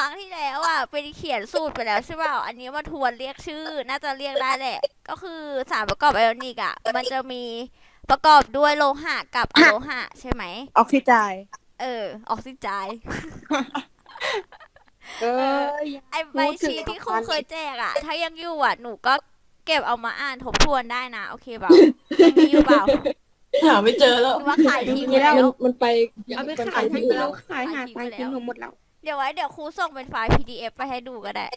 รั้งที่แล้วอะเป็นเขียนสูตรไปแล้วใช่เปล่าอันนี้มาทวนเรียกชื่อ น่าจะเรียกได้แหละ ก็คือสารประกอบไอออนิกอะ มันจะมีประกอบด้วยโลหะกับอะโลหะ ใช่ไหม ออกซิจายเออ ออกซิไจน์เออไอใบชีทที่ครูเคยแจกอะ ถ้ายังอยู่อะ หนูก็เก็บเอามาอ่านทบทวนได้นะ โอเคเปล่ายังมีอยู่เปล่าหาไม่เจอแล้วหรือว่าขายทิ้งไปมีแล้แล้ววมันไปเอาไปมันขายที่ทั้งอื่นแล้แล้ววขายหาตังค์กินหมดแล้ว เดี๋ยวไว้เดี๋ยวครูส่งเป็นไฟล์ PDF ไปให้ดูก็ได้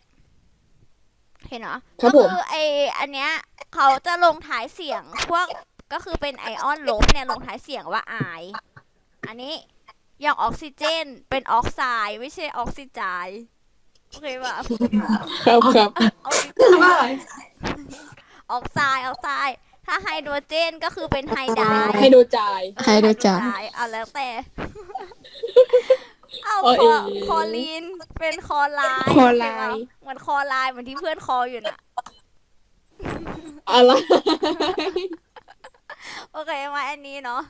เห็นเนาะครัก็บผม คือไออันเนี้ยเขาจะลงท้ายเสียงพวกก็คือเป็นไอออนลบเนี่ยลงท้ายเสียงว่าไออันนี้อย่างออกซิเจนเป็นออกไซด์ไม่ใช่ออกซิไจน์โอเคป่ะ ครับครับ ออกซิไจน์ออกไซด์ออกไซด์ถ้าไฮโดรเจนก็คือเป็นไฮไดด์ ให้ดูจ่ายเออไฮโดรไจน์ไฮเอาแล้วแต่ เอาโอ้คยอคอลีนเป็นคอไลน์คอไลน์ใช่ปะเหมือนคอไลน์เหมือนที่เพื่อนคออยู่น่ะ อะไร โอเคมาอันนี้เนาะ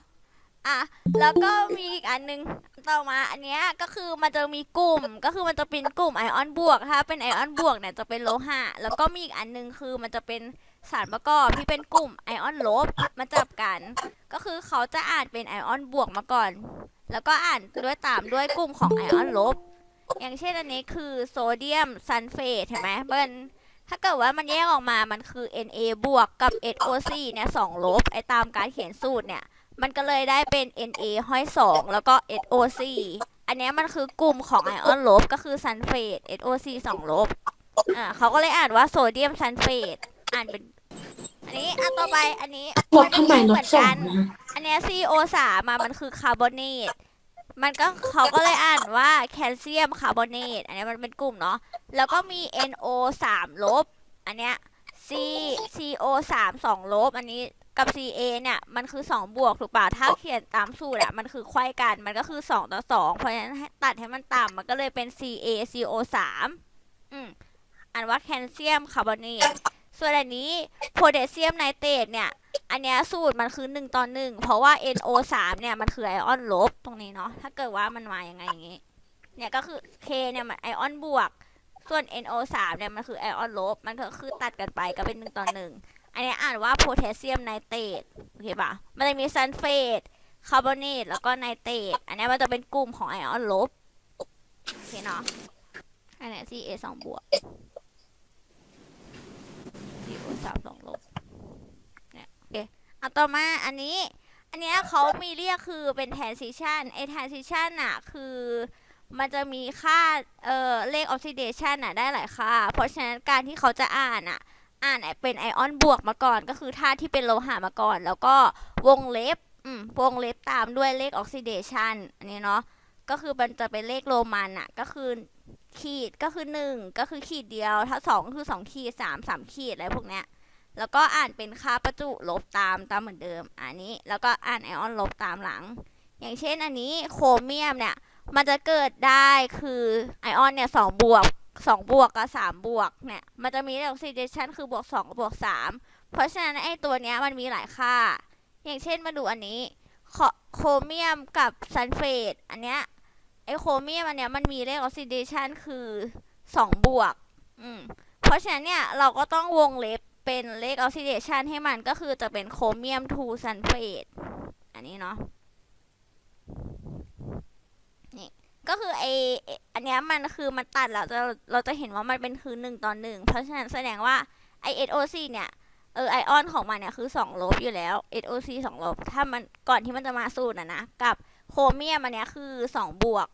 อะแล้วก็มีอีกอันนึงต่อมาอันเนี้ยก็คือมันจะมีกลุ่มก็คือมันจะเป็นกลุ่มไอออนบวกถ้าเป็นไอออนบวกเนี่ยจะเป็นโลหะแล้วก็มีอีกอันนึงคือมันจะเป็นสารประกอบที่เป็นกลุ่มไอออนลบมาจับกัน ก็คือเขาจะอ่านเป็นไอออนบวกมาก่อน แล้วก็อ่านด้วยตามด้วยกลุ่มของไอออนลบ อย่างเช่นอันนี้คือโซเดียมซัลเฟตเห็นไหมมันถ้าเกิดว่ามันแยกออกมามันคือ Na บวกกับ SOC เนี่ยสองลบ ไอตามการเขียนสูตรเนี่ย มันก็เลยได้เป็น Na ห้อยสองแล้วก็ SOC อันนี้มันคือกลุ่มของไอออนลบ ก็คือซัลเฟต SOC สองลบ อ่าเขาก็เลยอ่านว่าโซเดียมซัลเฟต อ่านเป็น อันนี้อันต่อไปอันนี้บอกทำไมเหน็อมืตอนสอกังนนะ อันเนี้ย CO3 มามันคือคาร์บอเนตมันก็เขาก็เลยอ่านว่าแคลเซียมคาร์บอเนตอันเนี้ยมันเป็นกลุ่มเนาะแล้วก็มี NO3 ลบ อันเนี้ย C CO3 สองลบ อันนี้กับ CA เนี่ย มันคือ 2 บวก ถูกป่ะถ้าเขียนตามสูตรอะมันคือไขว้กัน มันก็คือ 2 ต่อ 2 เพราะฉะนั้นให้ตัดให้มันต่ำมันก็เลยเป็น CA CO3 อืมอ่านว่าแคลเซียมคาร์บอเนต ส่วนอันนี้โพแทสเซียมไนเตรตเนี่ย อันเนี้ยสูตรมันคือหนึ่งต่อหนึ่งเพราะว่า NO3 เนี่ยมันคือไอออนลบตรงนี้เนาะ ถ้าเกิดว่ามันมาอย่างไงอย่างงี้ เนี่ยก็คือ K เนี่ยมันไอออนบวก ส่วน NO3 เนี่ยมันคือไอออนลบ มันก็คือตัดกันไปก็เป็นหนึ่งต่อหนึ่งอันเนี้ยอ่านว่าโพแทสเซียมไนเตรตโอเคปะมันจะมีซัลเฟต คาร์บอเนต แล้วก็ไนเตรต อันเนี้ยมันจะเป็นกลุ่มของไอออนลบ โอเคเนาะ อันเนี้ย CA สอ งบวกสามสองลบเนี่ยโอเคเอาต่อมาอันนี้ อันเนี้ยเขามีเรียกคือเป็น transition ไอ้ transition อะคือมันจะมีค่าเอ่อเลข oxidation อะได้หลายค่า เพราะฉะนั้นการที่เขาจะอ่านอะอ่านเป็นไอออนบวกมาก่อน ก็คือธาตุที่เป็นโลหะมาก่อน แล้วก็วงเล็บอืมวงเล็บตามด้วยเลข oxidation อันนี้เนาะก็คือมันจะเป็นเลขโรมันอะก็คือ ขีดก็คือหนึ่งก็คือขีดเดียว ถ้าสองก็คือสองขีดสามสามขีดอะไรพวกเนี้ยแล้วก็อ่านเป็นค่าประจุลบตามตามเหมือนเดิม อันนี้แล้วก็อ่านไอออนลบตามหลัง อย่างเช่นอันนี้โครเมียมเนี่ยมันจะเกิดได้คือไอออนเนี่ยสองบวกสองบวกกับสามบวกเนี่ยมันจะมีออกซิเดชันคือบวกสองกับบวกสามเพราะฉะนั้นไอตัวเนี้ยมันมีหลายค่า อย่างเช่นมาดูอันนี้โคโครเมียมกับซัลเฟตอันเนี้ย ไอโครเมียมอันเนี้ยมันมีเลขออกซิเดชันคือสองบวก อืม เพราะฉะนั้นเนี่ยเราก็ต้องวงเล็บเป็นเลขออกซิเดชันให้มันก็คือจะเป็นโครเมียม2ซัลเฟตอันนี้เนาะนี่ก็คือไออันเนี้ยมันคือมันตัดแล้วเราเราจะเห็นว่ามันเป็นคือหนึ่งต่อหนึ่งเพราะฉะนั้นแสดงว่าไอ SOC เนี่ยเออไอออนของมันเนี่ยคือสองลบอยู่แล้ว SOC สองลบถ้ามันก่อนที่มันจะมาสูตรนะนะกับ โครเมียมอันเนี้ยคือสองบวก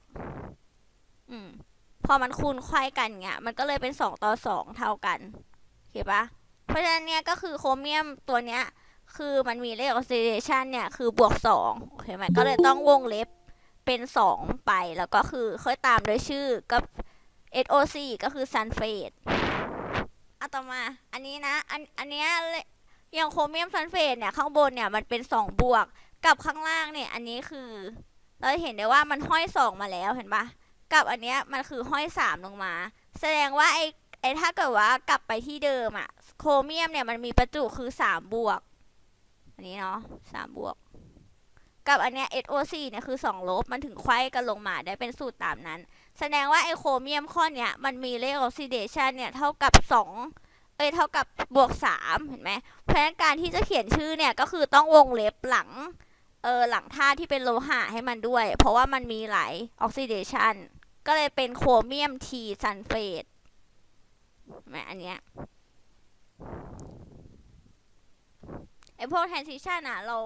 อืม พอมันคูณไขว้กันเงี้ย มันก็เลยเป็นสองต่อสองเท่ากันโอเคปะเพราะฉะนั้นเนี่ยก็คือโครเมียมตัวเนี้ย คือมันมีเลขออกซิเดชันเนี่ย คือบวกสองโอเคไหมก็เลยต้องวงเล็บเป็นสองไป แล้วก็คือค่อยตามด้วยชื่อกับ SOC ก็คือซัลเฟตอะต่อมา อันนี้นะ อัน อันเนี้ยอย่างโครเมียมซัลเฟตเนี่ย ข้างบนเนี่ย มันเป็นสองบวก กับข้างล่างเนี่ย อันนี้คือ เราจะเห็นได้ว่ามันห้อยสองมาแล้วเห็นปะกับอันเนี้ยมันคือห้อยสามลงมา แสดงว่าไอ้ไอ้ถ้าเกิดว่ากลับไปที่เดิมอะโครเมียมเนี่ยมันมีประจุคือสามบวก อันนี้เนาะสามบวก กับอันเนี้ย SO4 เนี่ยคือสองลบมันถึงไขว้กันลงมาได้เป็นสูตรตามนั้น แสดงว่าไอโครเมียมข้อเนี้ยมันมีเลขออกซิเดชันเนี่ยเท่ากับสองเอ้ยเท่ากับบวกสามเห็นไหมเพราะฉะนั้นการที่จะเขียนชื่อเนี่ยก็คือต้องวงเล็บหลัง เออหลังธาตุที่เป็นโลหะให้มันด้วย เพราะว่ามันมีหลายออกซิเดชันก็เลยเป็นโครเมียมทีซัลเฟตเห็นไหมอันเนี้ยไอพวกแทนซิชันอะเรา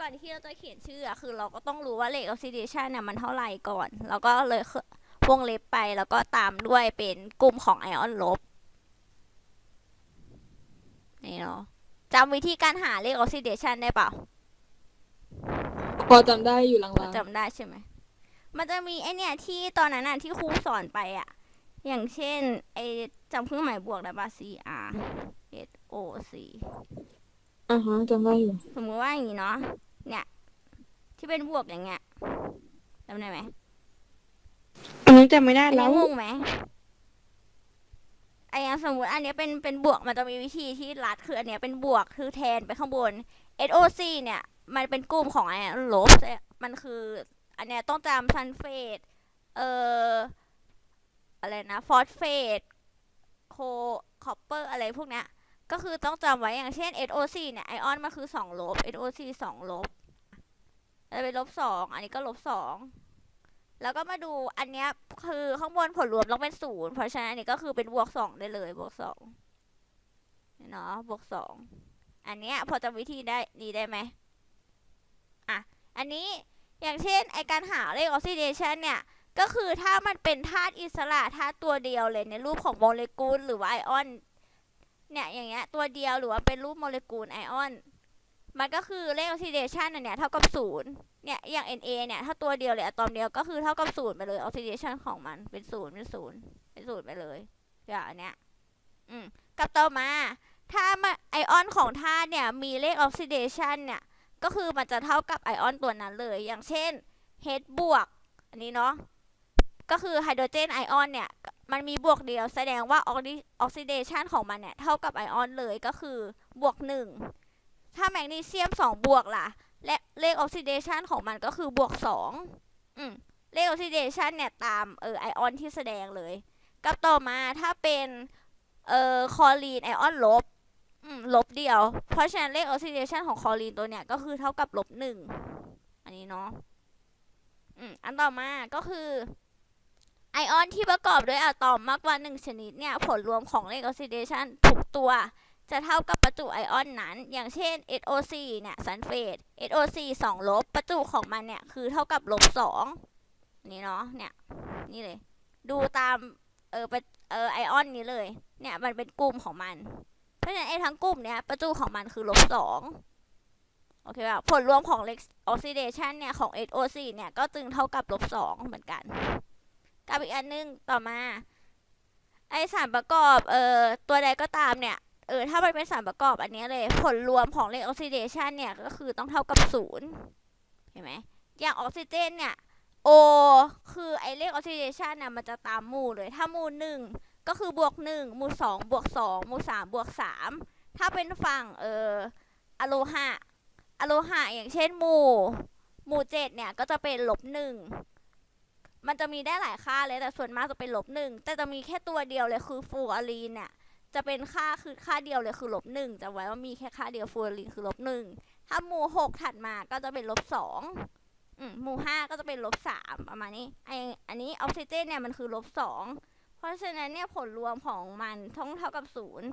ก่อนที่เราจะเขียนชื่ออะคือเราก็ต้องรู้ว่าเลขออกซิเดชันเนี่ยมันเท่าไหร่ก่อน แล้วก็เลยวงเล็บไปแล้วก็ตามด้วยเป็นกลุ่มของไอออนลบนี่เนาะจำวิธีการหาเลขออกซิเดชันได้เปล่า พอจำได้อยู่หลังจำได้ใช่ไหม มันจะมีไอเนี่ยที่ตอนนั้นน่ะที่ครูสอนไปอะอย่างเช่น ไอจำเครื่องหมายบวกได้ปะ C R H O C ๆอ่าฮะจำได้อยู่ สมมติว่าอย่างนี้เนาะ เนี่ย ที่เป็นบวกอย่างเงี้ยจำได้ไหมอันนี้จำไม่ได้อันแล้นี้ว งงไหมไอ้อย่างสมมติอันเนี้ยเป็นเป็นบวกมันจะมีวิธีที่รัดคืออันเนี้ยเป็นบวกคือแทนไปข้างบน SOC เนี่ย มันเป็นกลุ่มของไอ้ลบมันคือ อันเนี้ยต้องจำซัลเฟตเอ่ออะไรนะฟอสเฟตโคคอปเปอร์อะไรพวกเนี้ยก็คือต้องจำไว้อย่างเช่น SOC เนี่ยไอออนมันคือสองลบ SOC สองลบแล้วเป็นลบสองอันนี้ก็ลบสองแล้วก็มาดูอันเนี้ยคือข้างบนผลรวมต้องเป็นศูนย์เพราะฉะนั้นอันนี้ก็คือเป็นบวกสองได้เลยบวกสองเนาะบวกสองอันเนี้ยพอจำวิธีได้นี้ได้ไหม อันนี้อย่างเช่นไอการหาเลขออกซิเดชันเนี่ยก็คือถ้ามันเป็นธาตุอิสระธาตุตัวเดียวเลยในรูปของโมเลกุลหรือว่าไอออนเนี่ยอย่างเงี้ยตัวเดียวหรือว่าเป็นรูปโมเลกุลไอออน มันก็คือเลขออกซิเดชันอันเนี้ยเท่ากับศูนย์เนี่ยอย่าง Na เนี่ยถ้าตัวเดียวเลยอะตอมเดียวก็คือเท่ากับศูนย์ไปเลยออกซิเดชันของมันเป็นศูนย์เป็นศูนย์เป็นศูนย์ไปเลยอย่างเนี้ยอืมกับต่อมาถ้าไอออนของธาตุเนี่ยมีเลขออกซิเดชันเนี่ย ก็คือมันจะเท่ากับไอออนตัวนั้นเลย อย่างเช่น H บวก อันนี้เนาะ ก็คือไฮโดรเจนไอออนเนี่ย มันมีบวกเดียวแสดงว่าออกซิเดชันของมันเนี่ย เท่ากับไอออนเลยก็คือบวกหนึ่งถ้าแมกนีเซียมสองบวกล่ะ และเลขออกซิเดชันของมันก็คือบวกสองอืม เลขออกซิเดชันเนี่ย ตามเออไอออนที่แสดงเลย กับต่อมาถ้าเป็นเอ่อคอลีนไอออนลบ ลบเดียว เพราะฉะนั้นเลขออกซิเดชันของคอลีนตัวเนี้ยก็คือเท่ากับลบหนึ่ง อันนี้เนาะอันต่อมาก็คือ ไอออนที่ประกอบด้วยอะตอมมากกว่าหนึ่งชนิดเนี่ย ผลรวมของเลขออกซิเดชันทุกตัว จะเท่ากับประจุไอออนนั้น อย่างเช่น SOC เนี่ยซัลเฟต SOC สองลบ ประจุของมันเนี่ย คือเท่ากับลบสองนี่เนาะเนี่ย นี่เลย ดูตาม เออเออไอออนนี้เลย เนี่ย มันเป็นกลุ่มของมัน เพราะฉะนั้นไอ้ทั้งกลุ่มเนี่ยประจุของมันคือลบสองโอเคป่ะผลรวมของเล็กออกซิเดชันเนี่ย ของ SOC เนี่ย ก็จึงเท่ากับลบสองเหมือนกัน กับอีกอันนึงต่อมา ไอสารประกอบเอ่อตัวใดก็ตามเนี่ยเออถ้ามันเป็นสารประกอบอันนี้เลย ผลรวมของเลขออกซิเดชันเนี่ย ก็คือต้องเท่ากับศูนย์เห็นไหมอย่างออกซิเจนเนี่ย O คือไอเลขออกซิเดชันน่ะมันจะตามหมู่เลย ถ้าหมู่หนึ่ง ก็คือบวกหนึ่งหมู่สองบวกสองหมู่สามบวกสามถ้าเป็นฝั่งเอออะโลหะอะโลหะอย่างเช่นหมู่หมู่เจ็ดเนี่ยก็จะเป็นลบหนึ่งมันจะมีได้หลายค่าเลยแต่ส่วนมากจะเป็นลบหนึ่งแต่จะมีแค่ตัวเดียวเลยคือฟลูออรีนเนี่ยจะเป็นค่าคือค่าเดียวเลยคือลบหนึ่งจะไว้ว่ามีแค่ค่าเดียวฟูออรีนคือลบหนึ่งถ้าหมู่หกถัดมาก็จะเป็นลบสองหมู่ห้าก็จะเป็นลบสามประมาณนี้ไออันนี้ออกซิเจนเนี่ยมันคือลบสอง เพราะฉะนั้นเนี่ยผลรวมของมันต้องเท่ากับศูนย์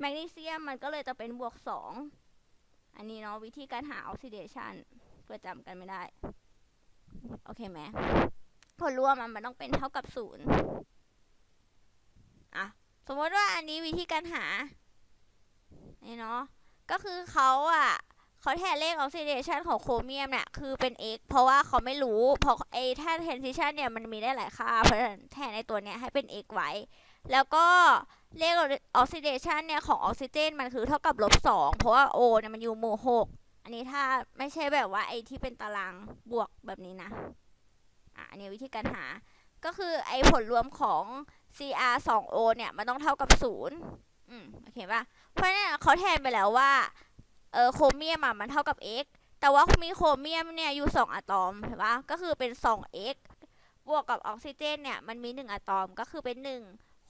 แมกนีเซียมมันก็เลยจะเป็นบวกสองอันนี้เนาะวิธีการหาออกซิเดชันเพื่อจำกันไม่ได้ โอเคไหมผลรวมมันมันต้องเป็นเท่ากับศูนย์อะสมมติว่าอันนี้วิธีการหานี่เนาะก็คือเขาอะ เขาแทนเลขออกซิเดชันของโครเมียมเนี่ยคือเป็น x เพราะว่าเขาไม่รู้เพราะไอ้ถ้า transition เนี่ยมันมีได้หลายค่า เพราะฉะนั้นแทนในตัวเนี้ยให้เป็น x ไว้ แล้วก็เลขออกซิเดชันเนี่ยของออกซิเจนมันคือเท่ากับลบสองเพราะว่า O เนี่ยมันอยู่หมู่หกอันนี้ถ้าไม่ใช่แบบว่าไอ้ที่เป็นตารางบวกแบบนี้นะอะอันนี้วิธีการหา ก็คือไอ้ผลรวมของ CR 2 O เนี่ยมันต้องเท่ากับศูนย์อืมโอเคป่ะเพราะเนี่ยเขาแทนไปแล้วว่า เออโครเมียมอะมันเท่ากับ x แต่ว่ามีโครเมียมเนี่ยอยู่ 2อะตอมเห็นปะก็คือเป็น 2x บวกกับออกซิเจนเนี่ยมันมีหนึ่งอะตอมก็คือเป็นหนึ่ง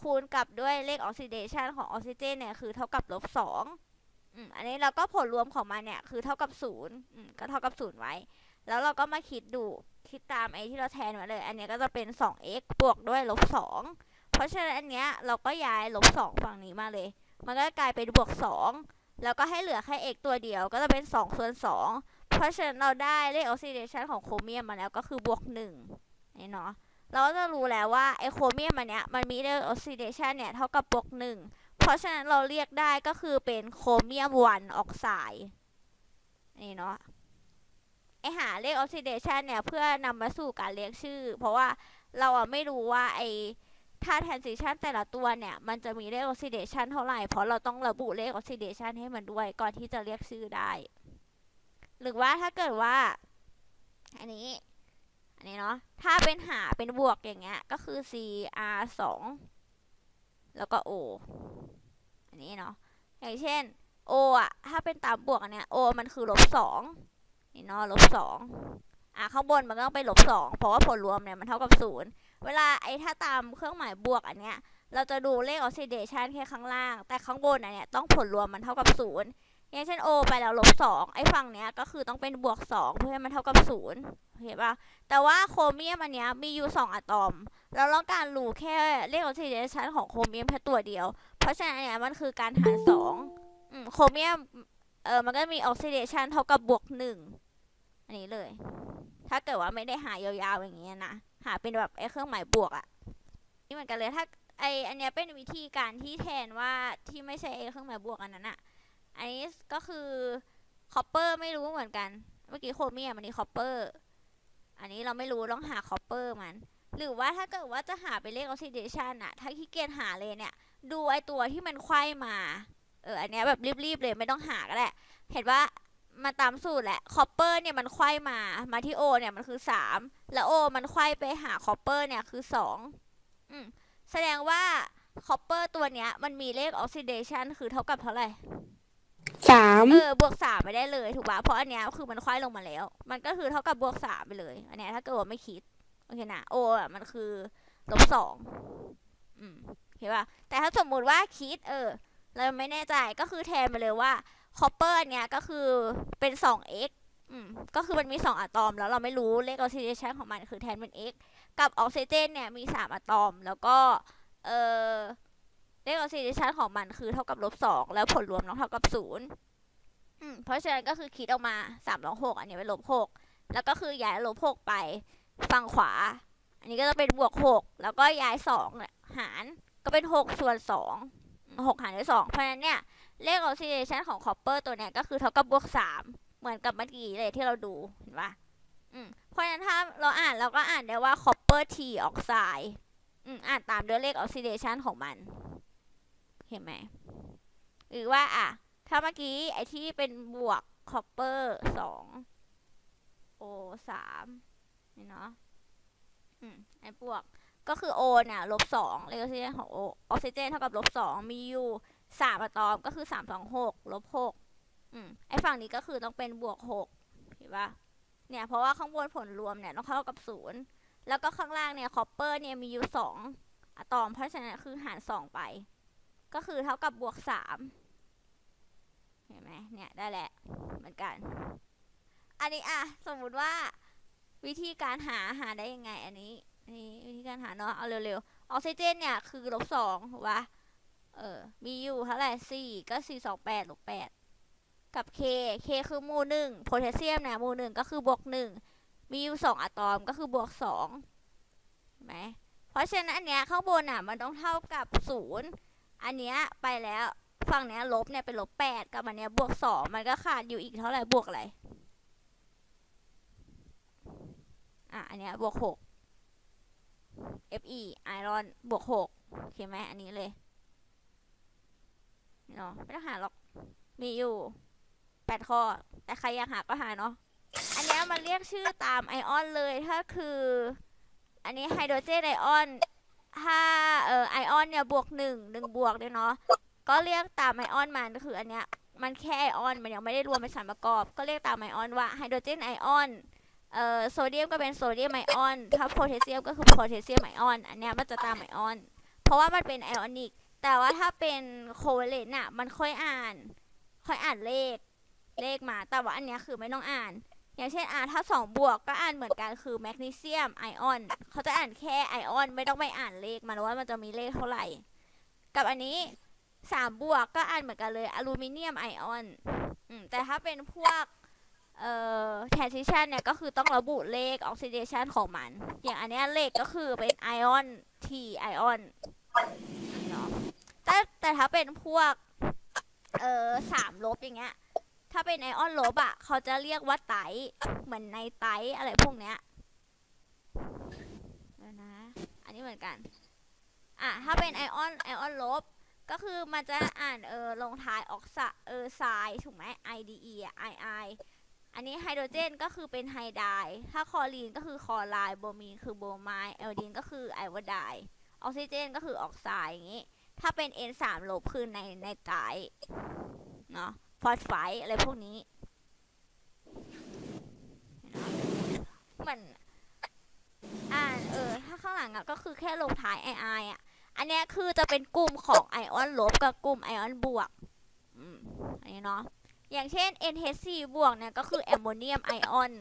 คูณกับด้วยเลขออกซิเดชันของออกซิเจนเนี่ยคือเท่ากับลบสองอืมอันนี้เราก็ผลรวมของมันเนี่ยคือเท่ากับศูนย์อืมก็เท่ากับศูนย์ไว้ แล้วเราก็มาคิดดูคิดตามไอ้ที่เราแทนไว้เลย อันเนี้ยก็จะเป็น 2x บวกด้วยลบ2เพราะฉะนั้นอันเนี้ยเราก็ย้ายลบ2ฝั่งนี้มาเลย มันก็กลายเป็นบวก2 แล้วก็ให้เหลือแค่ x ตัวเดียวก็จะเป็น2ส่วน2เพราะฉะนั้นเราได้เลขออกซิเดชันของโครเมียมมาแล้วก็คือบวก1นี่เนาะเราก็จะรู้แล้วว่าไอโครเมียมอันเนี้ยมันมีเลขออกซิเดชันเนี่ยเท่ากับบวก1เพราะฉะนั้นเราเรียกได้ก็คือเป็นโครเมียมวันออกไซด์นี่เนาะไอหาเลขออกซิเดชันเนี่ยเพื่อนำมาสู่การเรียกชื่อ เพราะว่าเราอะไม่รู้ว่าไอ ถ้า transition แต่ละตัวเนี่ย มันจะมีเลขออกซิเดชันเท่าไหร่ เพราะเราต้องระบุเลขออกซิเดชันให้มันด้วยก่อนที่จะเรียกชื่อได้ หรือว่าถ้าเกิดว่า อันนี้ อันนี้เนาะ ถ้าเป็นหาเป็นบวกอย่างเงี้ย ก็คือ c r 2แล้วก็ o อันนี้เนาะ อย่างเช่น o อะ ถ้าเป็นตามบวกอันเนี้ย o มันคือลบสองนี่เนาะลบสองอะข้างบนมันก็ต้องเป็นลบสองเพราะว่าผลรวมเนี่ยมันเท่ากับศูนย์ เวลาไอ้ถ้าตามเครื่องหมายบวกอันเนี้ย เราจะดูเลขออกซิเดชันแค่ข้างล่าง แต่ข้างบนอันเนี้ยต้องผลรวมมันเท่ากับศูนย์อย่างเช่น O ไปแล้วลบสองไอ้ฝั่งเนี้ยก็คือต้องเป็นบวกสองเพื่อให้มันเท่ากับศูนย์เห็นปะแต่ว่าโครเมียมอันเนี้ยมีอยู่สองอะตอม เราต้องการรู้แค่เลขออกซิเดชันของโครเมียมแค่ตัวเดียว เพราะฉะนั้นเนี้ยมันคือการหารสองอืมโครเมียมเออมันก็มีออกซิเดชันเท่ากับบวกหนึ่งอันนี้เลย ถ้าเกิดว่าไม่ได้หายาวๆอย่างเงี้ยนะ หาเป็นแบบไอ้เครื่องหมายบวกอะนี่เหมือนกันเลยถ้าไออันเนี้ยเป็นวิธีการที่แทนว่าที่ไม่ใช่ไอ้เครื่องหมายบวกอันนั้นอะอันนี้ก็คือคอปเปอร์ไม่รู้เหมือนกัน เมื่อกี้โครเมียมอันนี้คอปเปอร์อันนี้เราไม่รู้ต้องหาคอปเปอร์มัน หรือว่าถ้าเกิดว่าจะหาเป็นเลขออกซิเดชันอะถ้าขี้เกียจหาเลยเนี่ย ดูไอตัวที่มันไขว้มาเอออันเนี้ยแบบรีบๆเลยไม่ต้องหาก็ได้เห็นว่า มาตามสูตรแหละคอปเปอร์เนี่ยมันไขว้มา มาที่โอเนี่ยมันคือสามแล้วโอมันไขว้ไปหาคอปเปอร์เนี่ยคือสองอืมแสดงว่าคอปเปอร์ตัวเนี้ยมันมีเลขออกซิเดชันคือเท่ากับเท่าไหร่สามเออบวกสามไปได้เลยถูกปะเพราะอันเนี้ยคือมันไขว้ลงมาแล้ว มันก็คือเท่ากับบวกสามไปเลย อันเนี้ยถ้าเกิดว่าไม่คิดโอเคนะโออะมันคือลบสองอืมเห็นปะแต่ถ้าสมมุติว่าคิด เออ เราไม่แน่ใจก็คือแทนไปเลยว่า คอปเปอร์เนี้ยก็คือเป็น 2x อืมก็คือมันมี 2อะตอม แล้วเราไม่รู้เลขออกซิเดชันของมันคือแทนเป็น x กับออกซิเจนเนี่ยมี 3อะตอม แล้วก็เออเลขออกซิเดชันของมันคือเท่ากับลบ2แล้วผลรวมต้องเท่ากับ0อืมเพราะฉะนั้นก็คือคิดออกมา3ลบ6อันนี้เป็นลบ6แล้วก็คือย้ายลบ6ไปฝั่งขวา อันนี้ก็จะเป็นบวก 6 แล้วก็ย้าย2เนี่ยหารก็เป็น 6 ส่วน2 6หารด้วย2เพราะฉะนั้นเนี่ย เลขออกซิเดชันของคอปเปอร์ตัวเนี้ยก็คือเท่ากับบวกสามเหมือนกับเมื่อกี้เลยที่เราดู เห็นปะอืมเพราะฉะนั้นถ้าเราอ่านเราก็อ่านได้ว่าคอปเปอร์ทีออกไซด์อืมอ่านตามด้วยเลขออกซิเดชันของมัน เห็นไหม หรือว่าอะ ถ้าเมื่อกี้ไอที่เป็นบวกคอปเปอร์สองโอสามนี่เนาะอืมไอบวกก็คือโอเนี่ยลบสองเลขออกซิเจนของโอออกซิเจนเท่ากับลบสองมีอยู่ สามอะตอมก็คือสามสองหกลบหกอืมไอฝั่งนี้ก็คือต้องเป็นบวกหกเห็นปะเนี่ยเพราะว่าข้างบนผลรวมเนี่ยต้องเท่ากับศูนย์แล้วก็ข้างล่างเนี่ยคอปเปอร์เนี่ยมีอยู่สองอะตอม เพราะฉะนั้นคือหารสองไป ก็คือเท่ากับบวกสามเห็นไหมเนี่ยได้แหละเหมือนกัน อันนี้อะสมมุติว่าวิธีการหาหาได้ยังไง อันนี้อันนี้วิธีการหาเนาะเอาเร็วๆออกซิเจนเนี่ยคือลบสองถูกปะ เออ มีอยู่เท่าไหร่สี่ก็สี่สองแปดลบแปดกับ K K คือมูหนึ่งโพแทสเซียมเนี่ยหมู่หนึ่งก็คือบวกหนึ่งมีอยู่สองอะตอมก็คือบวกสองไหมเพราะฉะนั้นอันเนี้ยข้างบนอะมันต้องเท่ากับศูนย์อันเนี้ยไปแล้วฝั่งเนี้ยลบเนี่ยเป็นลบแปดกับอันเนี้ยบวกสองมันก็ขาดอยู่อีกเท่าไหร่บวกอะไรอะอันเนี้ยบวกหก Fe ไอรอนบวกหกโอเคไหมอันนี้เลย เนาะไม่ต้องหาหรอก มีอยู่แปดข้อ แต่ใครอยากหาก็หาเนาะ อันนี้มันเรียกชื่อตามไอออนเลย ถ้าคือ อันนี้ไฮโดรเจนไอออน ถ้าเอ่อไอออนเนี่ยบวกหนึ่งหนึ่งบวกเลยเนาะ ก็เรียกตามไอออนมันก็คืออันเนี้ย มันแค่ไอออน มันยังไม่ได้รวมเป็นสารประกอบ ก็เรียกตามไอออนว่าไฮโดรเจนไอออน เอ่อโซเดียมก็เป็นโซเดียมไอออน ถ้าโพแทสเซียมก็คือโพแทสเซียมไอออน อันเนี้ยมันจะตามไอออน เพราะว่ามันเป็นไอออนิก แต่ว่าถ้าเป็นโคเวเลนต์น่ะมันค่อยอ่าน ค่อยอ่านเลข เลขมา แต่ว่าอันเนี้ยคือไม่ต้องอ่าน อย่างเช่นอ่าถ้าสองบวกก็อ่านเหมือนกันคือแมกนีเซียมไอออนเขาจะอ่านแค่ไอออนไม่ต้องไปอ่านเลขมันว่ามันจะมีเลขเท่าไหร่ กับอันนี้สามบวกก็อ่านเหมือนกันเลยอลูมิเนียมไอออนแต่ถ้าเป็นพวกเอ่อ transition เนี่ยก็คือต้องระบุเลข oxidation ของมัน อย่างอันนี้เลขก็คือเป็น ion T ion เนาะ แต่แต่ถ้าเป็นพวก เอ่อสามลบอย่างเงี้ย ถ้าเป็นไอออนลบอะเขาจะเรียกว่าไตรเหมือนในไตรอะไรพวกเนี้ยเดี๋ยวนะ อันนี้เหมือนกัน อะ ถ้าเป็นไอออนไอออนลบ ก็คือมันจะอ่านเออลงท้ายออกซะเออไซถูกไหม IDE อะ II อันนี้ไฮโดรเจนก็คือเป็นไฮไดด์ถ้าคลอรีนก็คือคลอไรด์ โบมีนคือโบไมด์ไอโอดีนก็คือไอโอไดด์ออกซิเจนก็คือออกไซด์อย่างงี้ ถ้าเป็น N 3ลบคือในในไตรเนาะฟอสไฟอะไรพวกนี้เหมเหมือนอ่านเออ ถ้าข้างหลังอะก็คือแค่ลงท้าย II อะอันนี้คือจะเป็นกลุ่มของไอออนลบกับกลุ่มไอออนบวกอันนี้เนาะ อย่างเช่น NH4 บวกเนี่ยก็คือแอมโมเนียมไอออน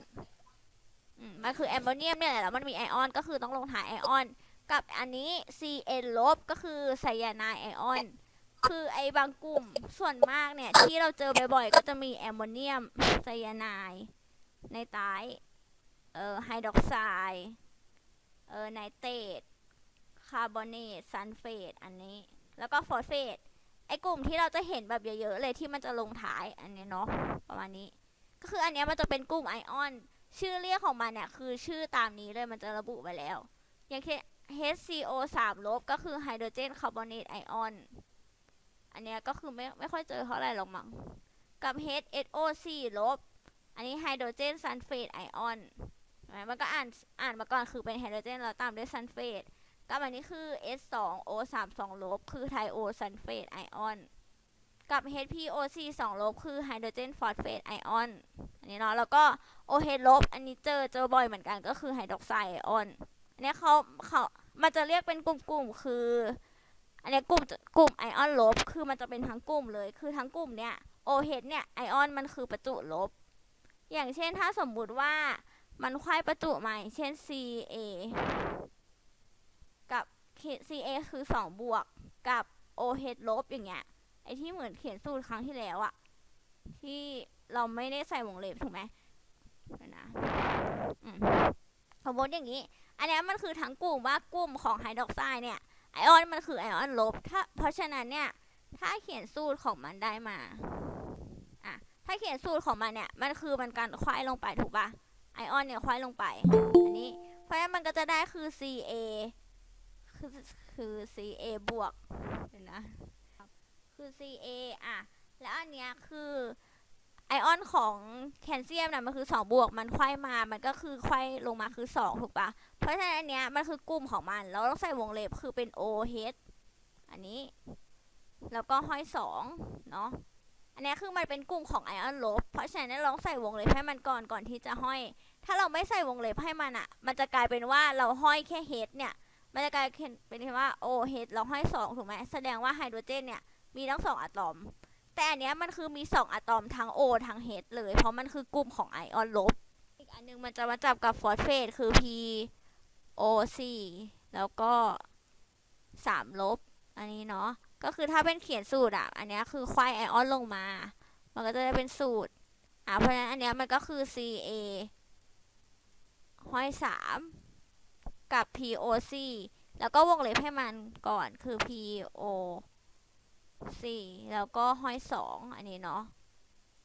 มันคือแอมโมเนียมเนี่ยแหละแล้วมันมีไอออนก็คือต้องลงท้ายไอออน กับอันนี้ CN ลบก็คือไซยาไนไอออน คือไอบางกลุ่มส่วนมากเนี่ย ที่เราเจอบ่อยๆ ก็จะมีแอมโมเนียมไซยาไนในใต้เอ่อไฮดรอกไซด์เอ่อไนเตรตคาร์บอเนตซัลเฟตอันนี้ แล้วก็ฟอสเฟตไอกลุ่มที่เราจะเห็นแบบเยอะๆเลยที่มันจะลงท้ายอันนี้เนาะประมาณนี้ ก็คืออันนี้มันจะเป็นกลุ่มไอออน ชื่อเรียกของมันเนี่ยคือชื่อตามนี้เลยมันจะระบุไว้แล้ว อย่างเช่น HCO 3ลบก็คือไฮโดรเจนคาร์บอเนตไอออน อันเนี้ยก็คือไม่ไม่ค่อยเจอเท่าไหร่หรอกมั้ง กับ HSO 4ลบ อันนี้ไฮโดรเจนซัลเฟตไอออน มันก็อ่านอ่านมาก่อนคือเป็นไฮโดรเจนแล้วตามด้วยซัลเฟตกับอันนี้คือ S2O 3 2ลบคือไทโอซัลเฟตไอออน กับ HPOC 2ลบคือไฮโดรเจนฟอสเฟตไอออน อันนี้เนาะ แล้วก็ OH ลบ อันนี้เจอเจอบ่อยเหมือนกันก็คือไฮดรอกไซด์ไอออน อันนี้เขาเขามันจะเรียกเป็นกลุ่มๆคือ อันนี้กลุ่มกลุ่มไอออนลบ คือมันจะเป็นทั้งกลุ่มเลย คือทั้งกลุ่มเนี่ย OH เฮทเนี่ยไอออนมันคือประจุลบ อย่างเช่นถ้าสมมุติว่ามันควายประจุมาอย่างเช่น Ca กับ CA คือ 2 บวกกับ OH ลบอย่างเงี้ย ไอที่เหมือนเขียนสูตรครั้งที่แล้วอะที่เราไม่ได้ใส่วงเล็บถูกไหมนะอืมสมมติอย่างนี้ อันนี้มันคือทั้งกลุ่มว่ากลุ่มของไฮดรอกไซด์เนี่ยไอออนมันคือไอออนลบถ้าเพราะฉะนั้นเนี่ยถ้าเขียนสูตรของมันได้มาอะถ้าเขียนสูตรของมันเนี่ยมันคือมันการควายลงไปถูกปะไอออนเนี่ยควายลงไปอันนี้เพราะฉะนั้นมันก็จะได้คือ Ca คือคือ Ca บวกเดี๋ยวนะคือ Ca อะแล้วอันเนี้ยคือ ไอออนของแคลเซียมนะมันคือ 2 บวกมันควยมา มันก็คือควยลงมาคือ 2 ถูกปะเพราะฉะนั้นอันเนี้ยมันคือกลุ่มของมัน แล้วต้องใส่วงเล็บคือเป็น OH อันนี้ แล้วก็ห้อย 2 เนาะอันเนี้ยคือมันเป็นกลุ่มของไอออนลบ เพราะฉะนั้นลองใส่วงเล็บให้มันก่อนก่อนที่จะห้อย ถ้าเราไม่ใส่วงเล็บให้มันอะมันจะกลายเป็นว่าเราห้อยแค่ H เนี่ย มันจะกลายเป็นว่า OH เราห้อย2ถูกไหมแสดงว่าไฮโดรเจนเนี่ยมีทั้งสองอะตอม แต่อันเนี้ยมันคือมี 2อะตอมทั้งโอทั้งเฮดเลย เพราะมันคือกลุ่มของไอออนลบ อีกอันนึงมันจะมาจับกับฟอสเฟตคือ P O C แล้วก็ 3 ลบ อันนี้เนาะ ก็คือถ้าเป็นเขียนสูตรอะ อันนี้คือควายไอออนลงมา มันก็จะได้เป็นสูตร อะ เพราะฉะนั้นอันนี้มันก็คือ C A ห้อยสามกับ P O C แล้วก็วงเล็บให้มันก่อนคือ P O สี่แล้วก็ห้อยสองอันนี้เนาะ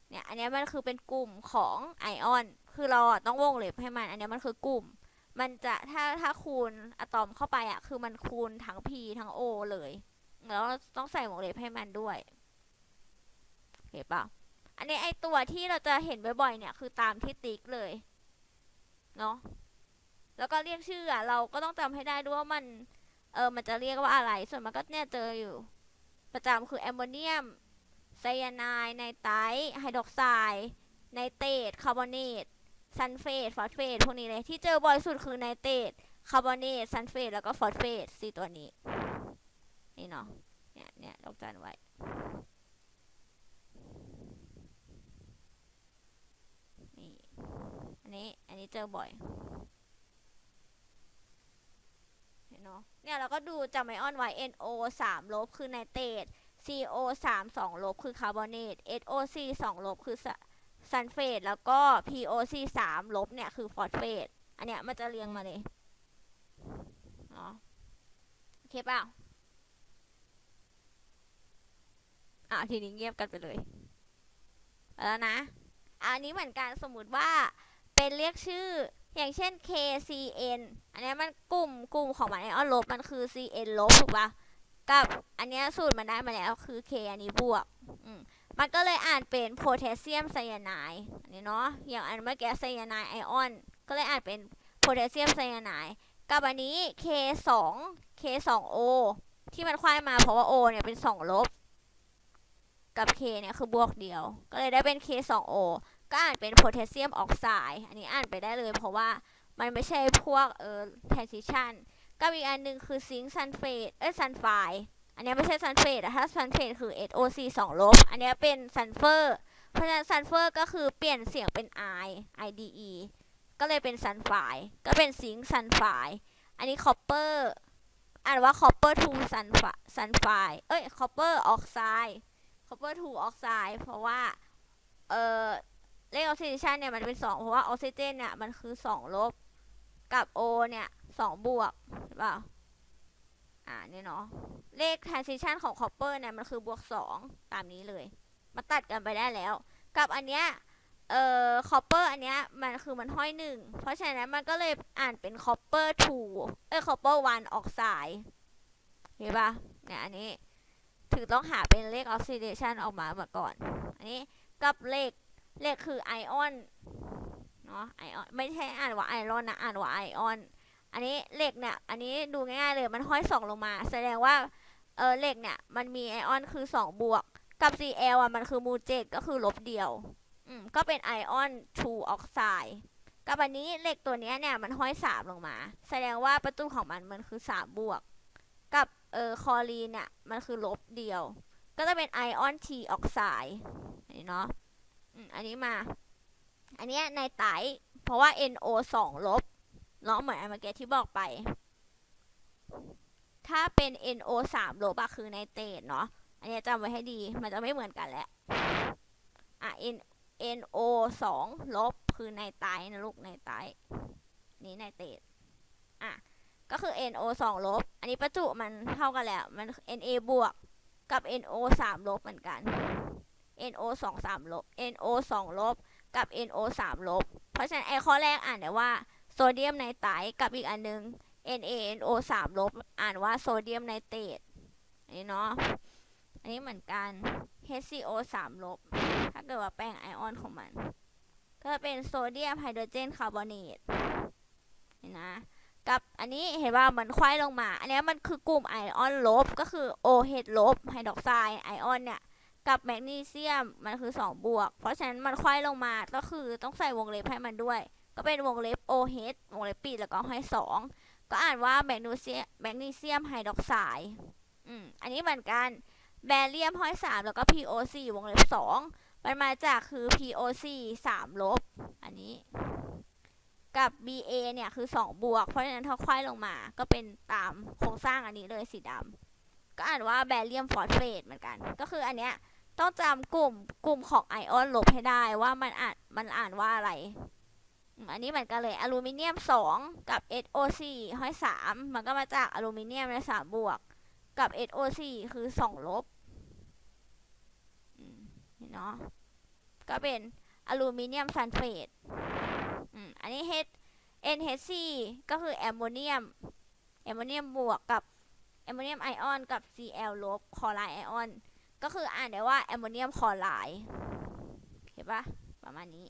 เนี่ยอันนี้มันคือเป็นกลุ่มของไอออน คือเราต้องวงเล็บให้มัน อันนี้มันคือกลุ่ม มันจะถ้าถ้าคูณอะตอมเข้าไปอะคือมันคูณทั้ง P ทั้ง O เลย แล้วต้องใส่วงเล็บให้มันด้วยเห็นปะอันนี้ไอตัวที่เราจะเห็นบ่อยๆเนี่ยคือตามที่ติ๊กเลยเนาะแล้วก็เรียกชื่ออะเราก็ต้องจำให้ได้ด้วยว่ามันเออมันจะเรียกว่าอะไร ส่วนมันก็เนี่ยเจออยู่ ประจำคือแอมโมเนียมไซยาไนด์ไนไตรท์ไฮดรอกไซด์ไนเตรตคาร์บอเนตซันเฟตฟอสเฟตพวกนี้เลยที่เจอบ่อยสุดคือไนเตรตคาร์บอเนตซันเฟตแล้วก็ฟอสเฟตสี่ตัวนี้ นี่เนาะเนี่ยเนี่ยดอกจันไว้นี่อันนี้ อันนี้เจอบ่อย เห็นเนาะเนี่ยเราก็ดูจำไอออนไว้ NO 3ลบคือไนเตรต CO 3 2ลบคือคาร์บอเนต SOC 2ลบคือซันเฟตแล้วก็ POC 3ลบเนี่ยคือฟอสเฟตอันเนี้ยมันจะเรียงมาเลยเนาะโอเคเปล่าอะทีนี้เงียบกันไปเลยแล้วนะ อันนี้เหมือนกันสมมุติว่าเป็นเรียกชื่อ อย่างเช่น KCN อันนี้มันกลุ่มกลุ่มของมันไอออนลบมันคือ CN ลบถูกปะกับอันนี้สูตรมันได้มาแล้วคือ K อันนี้บวกอืมมันก็เลยอ่านเป็นโพแทสเซียมไซยาไนด์อันนี้เนาะอย่างอันเมื่อกี้ไซยาไนด์ไอออน ก็เลยอ่านเป็นโพแทสเซียมไซยาไนด์กับอันนี้ K2 K2O ที่มันควายมาเพราะว่า O เนี่ยเป็น 2 ลบ กับ K เนี่ยคือบวกเดียว ก็เลยได้เป็น K2O ก็อ่านเป็นโพแทสเซียมออกไซด์อันนี้อ่านไปได้เลย เพราะว่ามันไม่ใช่พวกเออ transition กับอีกอันหนึ่งคือซิงค์ซันเฟตเอ้ยซันไฟอันนี้ไม่ใช่ซันเฟตอะถ้าซันเฟตคือ SOC 2ลบอันนี้เป็นซันเฟอร์เพราะฉะนั้นซันเฟอร์ก็คือเปลี่ยนเสียงเป็น I IDE ก็เลยเป็นซันไฟก็เป็นซิงค์ซันไฟอันนี้คอปเปอร์อ่านว่าคอปเปอร์ทูซันไฟซันไฟเอ้ยคอปเปอร์ออกไซด์ copper 2 oxide เพราะว่าเออ เลขออกซิเดชันเนี่ยมันเป็น2เพราะว่าออกซิเจนเนี่ยมันคือ2ลบ กับ O เนี่ย2บวกใช่ป่ะอ่าเนี่ยเนาะเลข transition ของ copper เนี่ยมันคือบวก2ตามนี้เลย มาตัดกันไปได้แล้ว กับอันเนี้ยเอ่อ copper อันเนี้ยมันคือมันห้อยหนึ่งเพราะฉะนั้นมันก็เลยอ่านเป็น copper 2เอ้ย copper 1 oxide เห็นป่ะเนี่ยอันนี้ถึงต้องหาเป็นเลขออกซิเดชันออกมามาก่อน อันนี้กับเลข เลขคือไอออนเนาะไอออนไม่ใช่อ่านว่าไอรอนนะอ่านว่าไอออน อันนี้เลขเนี่ยอันนี้ดูง่ายๆเลยมันห้อยสองลงมา แสดงว่าเออเลขเนี่ยมันมีไอออนคือสองบวกกับ Cl อะมันคือมูเจ็ดก็คือลบเดียวอืมก็เป็นไอออน2ออกไซด์กับอันนี้เลขตัวเนี้ยเนี่ยมันห้อยสามลงมา แสดงว่าประตูของมันมันคือสามบวก กับเออคอลีนเนี่ยมันคือลบเดียว ก็จะเป็นไอออนทีออกไซด์นนี้เนาะ อันนี้มา อันเนี้ยในไตรเพราะว่า NO 2ลบเนาะเหมือนอันเมื่อกี้ที่บอกไป ถ้าเป็น NO 3ลบอะคือไนเตรตเนาะ อันเนี้ยจำไว้ให้ดี มันจะไม่เหมือนกันแหละ อะ N NO 2ลบคือไนไตรนะลูกไนไตรนี่ไนเตรตอะ ก็คือ NO 2ลบ อันนี้ประจุมันเท่ากันแหละมัน Na บวกกับ NO 3ลบเหมือนกัน NO 2 3ลบ NO 2ลบกับ NO 3ลบ เพราะฉะนั้นไอข้อแรกอ่านได้ว่าโซเดียมไนไตรกับอีกอันนึง NaNO 3ลบ อ่านว่าโซเดียมไนเตรตอันนี้เนาะ อันนี้เหมือนกัน HCO 3ลบ ถ้าเกิดว่าแปลงไอออนของมัน ก็เป็นโซเดียมไฮโดรเจนคาร์บอเนตนี่นะ กับอันนี้เห็นว่ามันควายลงมา อันนี้มันคือกลุ่มไอออนลบ ก็คือ OH ลบไฮดรอกไซด์ไอออนเนี่ย กับแมกนีเซียมมันคือ 2 บวก เพราะฉะนั้นมันควายลงมาก็คือต้องใส่วงเล็บให้มันด้วย ก็เป็นวงเล็บ OH วงเล็บปิดแล้วก็ให้ 2 ก็อ่านว่าแมกนีเซียมแมกนีเซียมไฮดรอกไซด์อืมอันนี้เหมือนกันแบเรียมห้อย3แล้วก็ POC วงเล็บ2มันมาจากคือ POC 3ลบ อันนี้ กับ BA เนี่ยคือ2บวก เพราะฉะนั้นถ้าควายลงมา ก็เป็นตามโครงสร้างอันนี้เลยสีดำก็อ่านว่าแบเรียมฟอสเฟตเหมือนกัน ก็คืออันเนี้ย ต้องจำกลุ่มกลุ่มของไอออนลบให้ได้ว่ามันอ่านมันอ่านว่าอะไร อันนี้เหมือนกันเลยอลูมิเนียม 2 กับ SOC ห้อย3มันก็มาจากอลูมิเนียมใน3บวก กับ SOC คือ 2 ลบอืมนี่เนาะก็เป็นอลูมิเนียมซัลเฟตอันนี้ H NHC ก็คือแอมโมเนียมแอมโมเนียมบวกกับแอมโมเนียมไอออนกับ Cl ลบคลอไรไอออน ก็คืออ่านได้ว่าแอมโมเนียมคลอไรด์เห็นปะประมาณนี้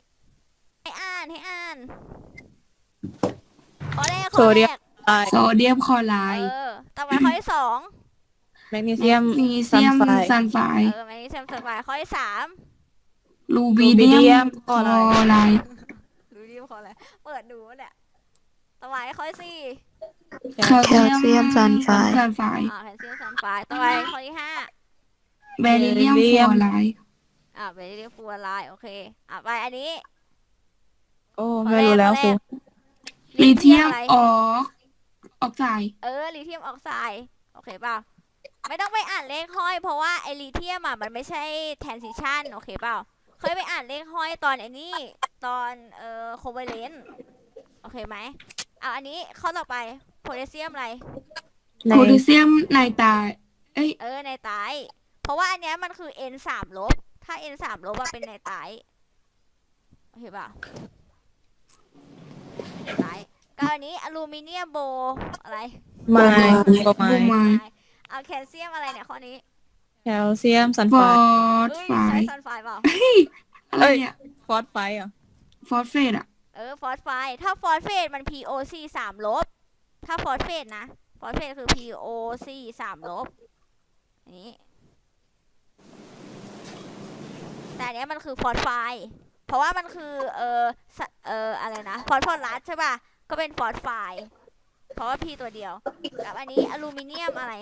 ให้อ่านให้อ่านข้อแรกข้อโซเดีแรยมกโซเดียมคลอไรเอด์อต่อไปข้อที่สองแมกนีเซียมแมกนีเซียมซัลไฟด์ซัลไฟเอด์อแมกนีเซียมซัลไฟด์ข้อที่สามลูบีเดีรูบิเดียยมมคลอไรด์รูเดียมมข้ออะไรเปิดดูเนี่ยต่อไปข้อที่สี่แคลเซียมซัลไฟด์ ซัลไฟด์อ่าแคลเซียมซัลไฟด์ต่อไปข้อที่ห้า เบริเลียมฟลูออไรด์อ่าไปเรียกฟูอไลน์โอเค อ่าไปอันนี้ โอ้ไม่รู้แล้วครูลิเทียมอะไร ออกออกไซด์เออลิเทียมออกไซด์โอเคเปล่าไม่ต้องไปอ่านเลขห้อย เพราะว่าไอลิเทียมอะมันไม่ใช่แทนซิชันโอเคเปล่าเคยไปอ่านเลขห้อยตอนไอ้นี่ตอนเอ่อโคเวเลนโอเคไหมเอาอันนี้ข้อต่อไปโพแทสเซียมอะไร ในโพแทสเซียมไนไตรท์เอ้ยเออในไตรท์ เพราะว่าอันเนี้ยมันคือ n สามลบ ถ้า n สามลบอะเป็นในไตรท์โอเคป่ะไตรท์ก็อันนี้อลูมิเนียมโบอะไรไม้ไม้ เอาแคลเซียมอะไรเนี่ยข้อนี้แคลเซียมซัลฟไฟอสเอ้ยไฟใช้ด์ซัลไฟด์เปล่าอะไรเนี่ยฟอสไฟด์เหรอฟอสเฟตอะเออฟอสไฟด์ถ้าฟอสเฟตมัน POC สามลบ ถ้าฟอสเฟตนะ ฟอสเฟตคือ POC สามลบอันนี้ แต่อันเนี้ยมันคือฟอสไฟด์เพราะว่ามันคือเออสะเอออะไรนะฟอสฟอรัสใช่ป่ะ ก็เป็นฟอสไฟด์เพราะว่า P ตัวเดียว กับอันนี้อลูมิเนียมอะไร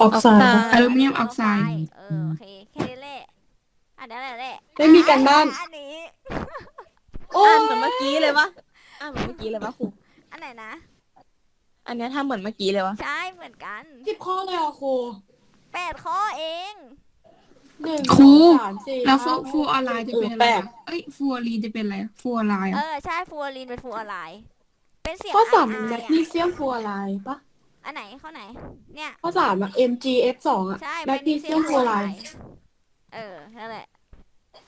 ออกไซด์อลูมิเนียมออกไซด์เออโอเคแค่นี้แหละอันนั้นแหละแหละไม่มีการบ้าน อันนี้โอ้อ่านเหมือนเมื่อกี้เลยวะอ่านเหมือนเมื่อกี้เลยวะครู อันไหนนะ อันเนี้ยทำเหมือนเมื่อกี้เลยวะ ใช่เหมือนกันสิบข้อเลยอะครูแปดข้อเอง หนึ่งครู สองสามสี่แล้วฟูห้าฟูออนไลน์จะเป็นอะไรแปดอะเอ้ยฟูออรีนจะเป็นอะไรฟูออนไลน์เออะอ ใช่ฟูออรีนเป็นฟูออไลน์ เป็นเสียงข้อสามไอแมไอกนีอะเซียมฟลูออไรด์ปะอันไหนข้อไหน เนี่ย ข้อสามอะ MgF สองอะใช่แมกนีเซียมฟลูออไรด์เออนั่นแหละ